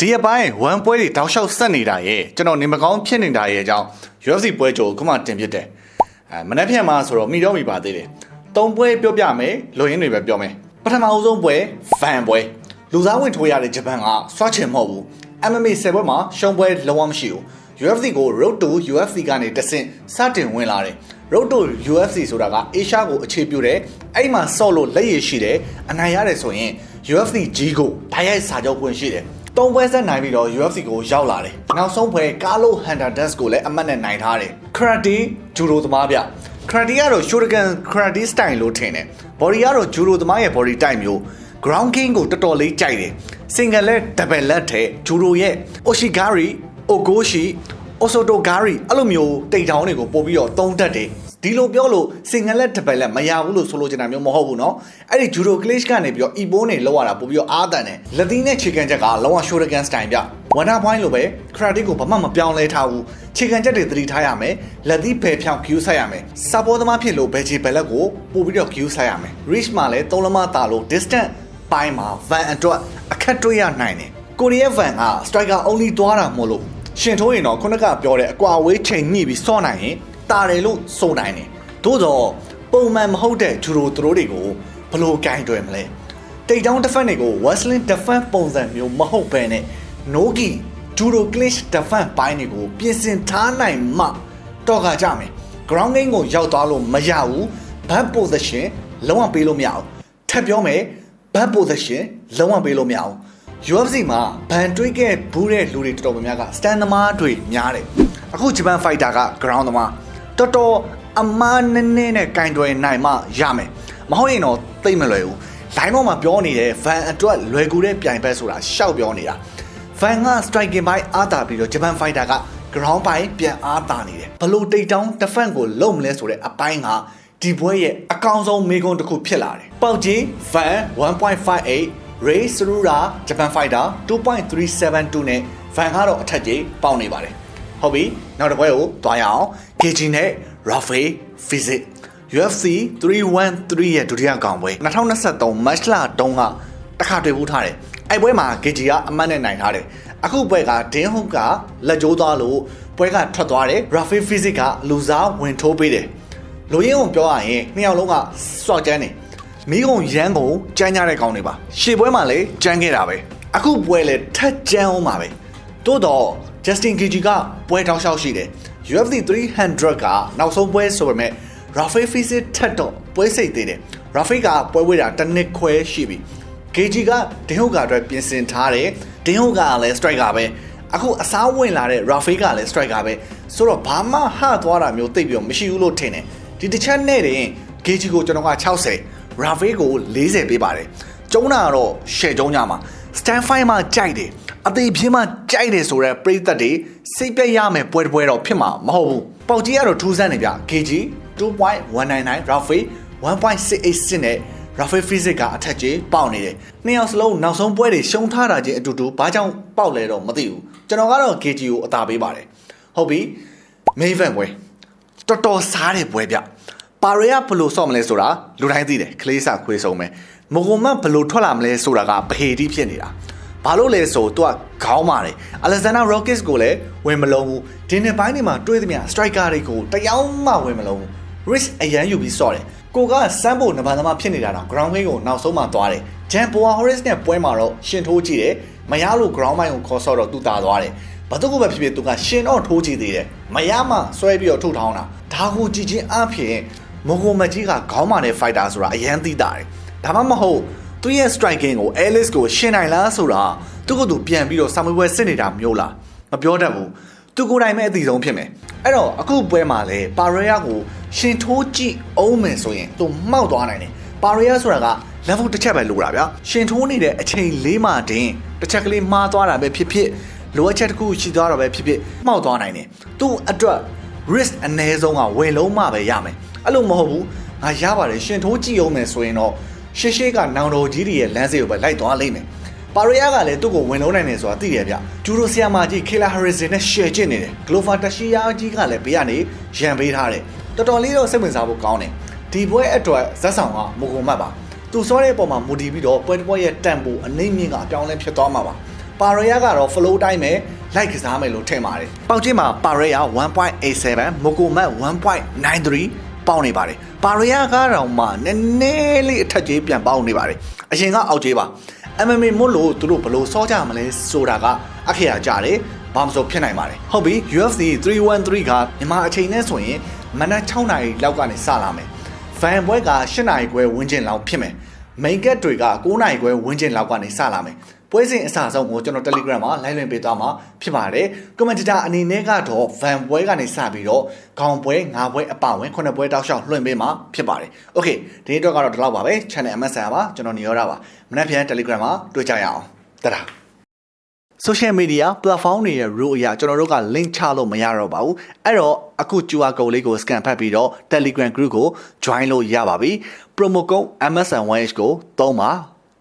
ဒီအပိုင်းဝမ်ပွဲတွေတောက်လျှောက်ဆက်နေတာရဲ့ကျွန်တော်နေမကောင်းဖြစ်နေတာရဲ့အကြောင်း UFC ပွဲကြိုခုမှတင်ပြတယ်အဲမနေ့ဖြန်မှာဆိုတော့မိတော့မိပါသေးတယ်သုံးပွဲပြောပြမယ်လူရင်းတွေပဲပြောမယ်ပထမအဆုံးပွဲဖန်ပွဲလူစားဝင်ထိုးရတဲ့ဂျပန်ကစွာချင်မဟုတ်ဘူး MMA 10ပွဲမှာရှုံးပွဲလုံးဝမရှိဘူး UFC ကို Road to UFC ကနေတဆင့်စတင်ဝင်လာတယ် Road to UFC ဆိုတာကအေရှားကိုအခြေပြုတယ်အဲ့မှာဆော့လို့လက်ရည်ရှိတယ်အနိုင်ရတယ်ဆိုရင် UFC G ကိုဓာတ်ရိုက်စာချုပ်ပွင့်ရှိတယ် သုံးပွဲဆက်နိုင်ပြီးတော့ UFC ကိုရောက်လာတယ်နောက်ဆုံးပွဲကာလိုဟန်တာဒက်စ်ကိုလည်းအမတ်နဲ့နိုင်ထားတယ်ခရတီဂျူဒိုသမားဗျခရတီကတော့ Shotokan Karate style လို့ထင်တယ် body ကတော့ judo သမားရဲ့ body type မျိုး ground king ကိုတော်တော်လေးကြိုက်တယ် single leg double leg ထဲ judo ရဲ့ oshigari ogoshi osotogari အဲ့လိုမျိုးတိတ်တောင်းတွေကိုပို့ပြီးတော့သုံးတတ်တယ် ဒီလိုပြောလို့ single leg double leg မရဘူးလို့ဆိုလိုချင်တာမျိုးမဟုတ်ဘူးเนาะအဲ့ဒီ judo clash ကနေပြီးတော့ e-bone နေလောက်ရတာပို့ပြီးတော့အားတန်တယ်လက်သီးနဲ့ chicken ချက်ကလောက shotokan style ပြဝန္တာ point လိုပဲ karate ကိုဘာမှမပြောင်းလဲထားဘူး chicken ချက်တွေသတိထားရမယ်လက်သီးဖယ်ဖြောင်း queue ဆက်ရမယ်စပေါ်သမားဖြစ်လို့ဘယ်ချီဘယ်လက်ကိုပို့ပြီးတော့ queue ဆက်ရမယ် reach မှာလည်းသုံးလမတာလို့ distance ပိုင်းမှာ van အတွက်အခက်တွေ့ရနိုင်တယ်ကိုရီးယား van က striker only သွားတာမို့လို့ရှင်ထိုးရင်တော့ခုနကပြောတဲ့အကွာဝေးချိန်ညှိပြီးစော့နိုင်ရင် တာတယ်လို့ဆိုနိုင်တယ်သို့တော့ပုံမှန်မဟုတ်တဲ့ဂျူရိုသူတို့တွေကိုဘယ်လိုကင်တွယ်မလဲတိတ်တောင်း defense တွေကို wrestling defense ပုံစံမျိုးမဟုတ်ဘဲနဲ့ nogi judo clinch defense ပိုင်းတွေကိုပြင်ဆင်ထားနိုင်မှတော့ကကြမယ် ground game ကိုရောက်သွားလို့မရဘူး back position လုံးဝပေးလို့မရဘူးထပ်ပြောမယ် back position လုံးဝပေးလို့မရဘူး UFC မှာဘန်တွေးခဲ့ဘူးတဲ့လူတွေတော်တော်များများက stand သမားတွေများတယ်အခုဂျပန် fighter က ground သမား တော်တော်အမားနည်းနည်းနဲ့ကင်တွယ်နိုင်မှရမယ်မဟုတ်ရင်တော့သိမ့်မလွယ်ဘူး line ပေါ်မှာပြောနေတဲ့ van အတွက်လွယ်ကူတဲ့ပြိုင်ဘက်ဆိုတာရှောက်ပြောနေတာ van က striking ဘိုင်းအားတာပြီးတော့ဂျပန် fighter က ground ဘိုင်းပြန်အားတာနေတယ်ဘလို့တိတ်တောင်း defense ကိုလုံမလဲဆိုတဲ့အပိုင်းကဒီဘွဲရဲ့အကောင်ဆုံးမေကွန်းတစ်ခုဖြစ်လာတယ်ပေါက်ကြီး van 1.58 Ray Surura Japan Fighter 2.372နဲ့ Van ကတော့အထက်ကြီးပေါင်နေပါတယ် ဟုတ်ပြီနောက်တစ်ပွဲကိုတွားရအောင် KG နဲ့ Rafael Fizik UFC 313ရဲ့ဒုတိယကောင်ပွဲ2023 match လတုန်းကတစ်ခါတွေ့ဘူးထားတယ်အဲ့ပွဲမှာ KG ကအမှတ်နဲ့နိုင်ထားတယ်အခုပွဲကဒင်းဟုတ်ကလက်ကြိုးသွားလို့ပွဲကထွက်သွားတယ် Rafael Fizik ကလူစားဝင်ထိုးပေးတယ်လူရင်းကိုပြောရရင်နှစ်ယောက်လုံးကစော့ကျန်းနေမိကုံရမ်းကုန်ကြမ်းကြတဲ့ကောင်တွေပါရှေ့ပွဲမှာလည်းကြမ်းခဲ့တာပဲအခုပွဲလည်းထက်ကြမ်းအောင်ပါပဲတိုးတော့ Justin Gigi ကပွဲတောက်လျှောက်ရှိတယ် UFC 300ကနောက်ဆုံးပွဲဆိုပေမဲ့ Rafael Fiziev ထက်တော့ပွဲစိတ်သေးတယ် Rafael ကပွဲဝေးတာတစ်နှစ်ခွဲရှိပြီ Gigi ကဒင်းဟုတ်ကအတွက်ပြင်ဆင်ထားတယ်ဒင်းဟုတ်ကလည်း striker ပဲအခုအစားဝင်လာတဲ့ Rafael ကလည်း striker ပဲဆိုတော့ဘာမှဟသွားတာမျိုးသိပ်ပြီးတော့မရှိဘူးလို့ထင်တယ်ဒီတစ်ချက်နဲ့တင် Gigi ကိုကျွန်တော်က60 Rafael ကို40ပေးပါတယ်ကျုံးတာကတော့ share ကျုံးကြမှာ stand fight မှာကြိုက်တယ် အသေးပြင်းမှကြိုက်တယ်ဆိုတော့ပရိသတ်တွေစိတ်ပြက်ရမယ်ပွဲတစ်ပွဲတော့ဖြစ်မှာမဟုတ်ဘူးပေါက်ကြီးကတော့ထူးဆန်းနေဗျ KG 2.199 Rafael 1.686နဲ့ Rafael Fizik ကအထက်ကြီးပေါက်နေတယ်နှစ်ယောက်စလုံးနောက်ဆုံးပွဲတွေရှုံးထားတာချင်းအတူတူဘာကြောင့်ပေါက်လဲတော့မသိဘူးကျွန်တော်ကတော့ KG ကိုအသာပေးပါတယ်ဟုတ်ပြီ main event ပွဲတော်တော်စားတဲ့ပွဲဗျပါရီယာဘယ်လိုဆော့မလဲဆိုတာလူတိုင်းသိတယ်ကလေးစာခွေးဆုံးပဲမကွန်မတ်ဘယ်လိုထွက်လာမလဲဆိုတာကဗဟေတိဖြစ်နေတာ ဘာလို့လဲဆိုသူကခေါင်းမာတယ်အလက်ဇန်နာရော့ကစ်ကိုလည်းဝင်မလုံးဘူးဒီနေ့ပိုင်းတွေမှာတွေးသမျှစထရိုက်ကာတွေကိုတယောက်မှဝင်မလုံးဘူး risk အရန်ယူပြီးဆော့တယ်ကိုကစမ်းဖို့နဘာသမားဖြစ်နေတာတော့ ground game ကိုနောက်ဆုံးမှသွားတယ်ဂျန်ပိုဝါဟိုရစ်နဲ့ပွဲမှာတော့ရှင်ထိုးကြည့်တယ်မရလို့ ground mind ကိုခေါ်ဆော့တော့သူတာသွားတယ်ဘာသူကပဲဖြစ်ဖြစ်သူကရှင်တော့ထိုးကြည့်သေးတယ်မရမှဆွဲပြီးတော့ထုတ်ထောင်းတာဒါကိုကြည့်ချင်းအဖြစ်မိုကိုမကြီးကခေါင်းမာတဲ့ fighter ဆိုတာအရန်သိတာတယ်ဒါမှမဟုတ် သူရဲ့ striking ကို Alice ကိုရှင်းနိုင်လားဆိုတာသူကသူပြန်ပြီးတော့စာမွေးပွဲစစ်နေတာမျိုးလားမပြောတတ်ဘူးသူကိုယ်တိုင်ပဲအသိဆုံးဖြစ်မယ်အဲ့တော့အခုပွဲမှာလဲပါရီယာကိုရှင်ထိုးကြည့်အောင်မယ်ဆိုရင်သူမှောက်သွားနိုင်တယ်ပါရီယာဆိုတာက level တစ်ချက်ပဲလိုတာဗျာရှင်ထိုးနေတဲ့အချိန်လေးမှတင်တစ်ချက်ကလေးမှားသွားတာပဲဖြစ်ဖြစ်လိုအပ်ချက်တစ်ခုရှိသွားတော့ပဲဖြစ်ဖြစ်မှောက်သွားနိုင်တယ်သူ့အတွက် risk အနည်းဆုံးကဝယ်လုံးမှပဲရမယ်အဲ့လိုမဟုတ်ဘူးငါရပါတယ်ရှင်ထိုးကြည့်အောင်မယ်ဆိုရင်တော့ ရှေ့ရှေ့ကနောင်တော်ကြီးတွေရဲ့လမ်းစေကိုပဲလိုက်သွားလိမ့်မယ်ပါရီယာကလည်းသူ့ကိုဝင်လုံးနိုင်တယ်ဆိုတာသိတယ်ဗျဂျူရိုဆီယာမာကြီးခေလာဟရစ်စင်နဲ့ရှယ်ကျစ်နေတယ်ဂလိုဖာတရှိယာကြီးကလည်းဘေးကနေရန်ပေးထားတယ်တော်တော်လေးတော့စိတ်ဝင်စားဖို့ကောင်းတယ်ဒီပွဲအတွက်ဇက်ဆောင်ကမုံကုံမတ်ပါသူစောတဲ့ပုံမှာမူတည်ပြီးတော့ပွဲတစ်ပွဲရဲ့တန်ဖိုးအနှိမ့်မြင့်ကအပြောင်းလဲဖြစ်သွားမှာပါပါရယာကတော့ flow တိုင်းပဲလိုက်ကစားမယ်လို့ထင်ပါတယ်ပေါင်ချင်းမှာပါရယာ1.87မိုကိုမတ်1.93 ပေါင်းနေပါတယ်ပါရယာကတော့မှနည်းနည်းလေးအထက်ကြီးပြန်ပေါင်းနေပါတယ်အရင်ကအောက်ကြီးပါ MMA မို့လို့သူတို့ဘယ်လို့စောကြမလဲဆိုတာကအခရာကြတယ်ဘာမဆိုဖြစ်နိုင်ပါတယ်ဟုတ်ပြီ UFC 313ကမြန်မာအချိန်နဲ့ဆိုရင်မနက်6နာရီလောက်ကနေစလာမယ်ဖန်ပွဲက8နာရီခွဲဝန်းကျင်လောက်ဖြစ်မယ်မိန်ကက်တွေက9နာရီခွဲဝန်းကျင်လောက်ကနေစလာမယ် ပွဲစဉ်အစအဆုံးကိုကျွန်တော် Telegram မှာ live လွှင့်ပေးသွားမှာဖြစ်ပါတယ်။ commentator အနေနဲ့ကတော့ van ပွဲကနေစပြီးတော့ခေါင်ပွဲ၅ပွဲအပဝင်9ပွဲတောက်လျှောက်လွှင့်ပေးမှာဖြစ်ပါတယ်။ Okay ဒီနေ့တော့ကတော့ဒီလောက်ပါပဲ channel MSN ပါကျွန်တော်နေရတာပါ။မနေ့ပြန် Telegram မှာတွေ့ကြရအောင်။တဒါ။ social media platform တွေရဲ့ rule အရကျွန်တော်တို့က link ချလို့မရတော့ပါဘူးအဲ့တော့အခု QR code လေးကို scan ဖတ်ပြီးတော့ Telegram group ကို join လို့ရပါပြီ promo code MSN1H ကိုသုံးပါ